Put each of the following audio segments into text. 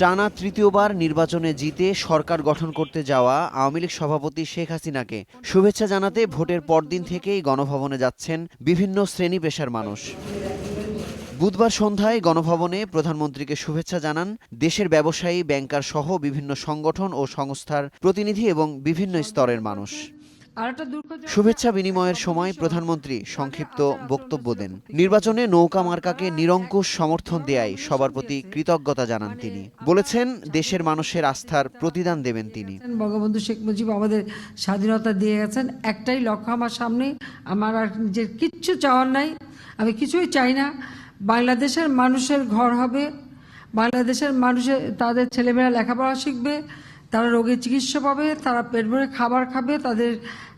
টানা তৃতীয়বার নির্বাচনে জিতে সরকার গঠন করতে যাওয়া আওয়ামী লীগ সভাপতি শেখ হাসিনাকে শুভেচ্ছা জানাতে ভোটের পরদিন থেকেই গণভবনে যাচ্ছেন বিভিন্ন শ্রেণি পেশার মানুষ। বুধবার সন্ধ্যায় গণভবনে প্রধানমন্ত্রীকে শুভেচ্ছা জানান দেশের ব্যবসায়ী, ব্যাংকার সহ বিভিন্ন সংগঠন ও সংস্থার প্রতিনিধি এবং বিভিন্ন স্তরের মানুষ। শুভেচ্ছা বিনিময়ের সময় প্রধানমন্ত্রী সংক্ষিপ্ত বক্তব্য দেন। নির্বাচনে নৌকা মার্কাকে নিরঙ্কুশ সমর্থন দেয়ায় সবার প্রতি কৃতজ্ঞতা জানান তিনি। বলেছেন দেশের মানুষের আস্থার প্রতিদান দেবেন তিনি। বঙ্গবন্ধু শেখ মুজিব আমাদের স্বাধীনতা দিয়ে গেছেন। একটাই লক্ষ্য আমার সামনে আমার আর নিজের কিচ্ছু চাওয়ার নাই আমি কিছুই চাই না। বাংলাদেশের মানুষের ঘর হবে বাংলাদেশের মানুষের তাদের ছেলেমেয়েরা লেখাপড়া শিখবে তারা রোগের চিকিৎসা পাবে, তারা পেট ভরে খাবার খাবে, তাদের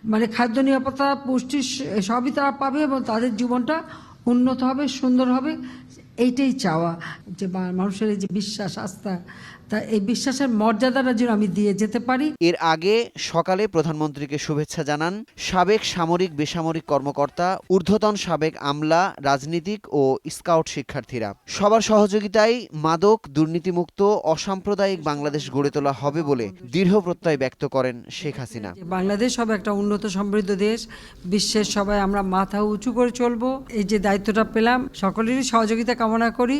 মানে খাদ্য নিরাপত্তা, পুষ্টি সবই তারা পাবে এবং তাদের জীবনটা উন্নত হবে, সুন্দর হবে। এইটাই চাওয়া যে মানুষের এই যে বিশ্বাস আস্থা তা এই বিশ্বাসের মর্যাদাটা যেন আমি দিয়ে যেতে পারি। এর আগে সকালে প্রধানমন্ত্রীকে শুভেচ্ছা জানান সাবেক সামরিক বেসামরিক কর্মকর্তা ঊর্ধ্বতন সাবেক আমলা রাজনীতিক ও স্কাউট শিক্ষার্থীরা। সবার সহযোগিতায় মাদক দুর্নীতিমুক্ত অসাম্প্রদায়িক বাংলাদেশ গড়ে তোলা হবে বলে দৃঢ় প্রত্যয় ব্যক্ত করেন শেখ হাসিনা। বাংলাদেশ হবে একটা উন্নত সমৃদ্ধ দেশ বিশ্বের সবাই আমরা মাথা উঁচু করে চলবো এই যে দায়িত্বটা পেলাম সকলেরই সহযোগিতা কামনা করি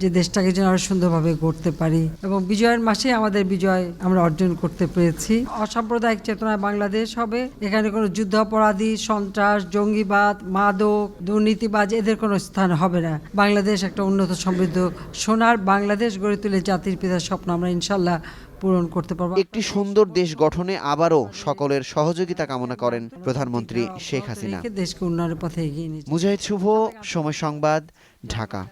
যে দেশটাকে যেন আরও সুন্দরভাবে গড়তে পারি। এবং বিজয়ের মাসে আমাদের বিজয় আমরা অর্জন করতে পেরেছি। অসাম্প্রদায়িক চেতনায় বাংলাদেশ হবে। এখানে কোনো যুদ্ধাপরাধী সন্ত্রাস জঙ্গিবাদ মাদক দুর্নীতিবাজ এদের কোনো স্থান হবে না। বাংলাদেশ একটা উন্নত সমৃদ্ধ সোনার বাংলাদেশ গড়ে তুলে জাতির পিতার স্বপ্ন আমরা ইনশাল্লাহ পূরণ করতে পারব। একটি সুন্দর দেশ গঠনে আবারও সকলের সহযোগিতা কামনা করেন প্রধানমন্ত্রী শেখ হাসিনা। দেশকে উন্নয়নের পথে এগিয়ে নিয়ে মুজাহিদ শুভ সময় সংবাদ ঢাকা।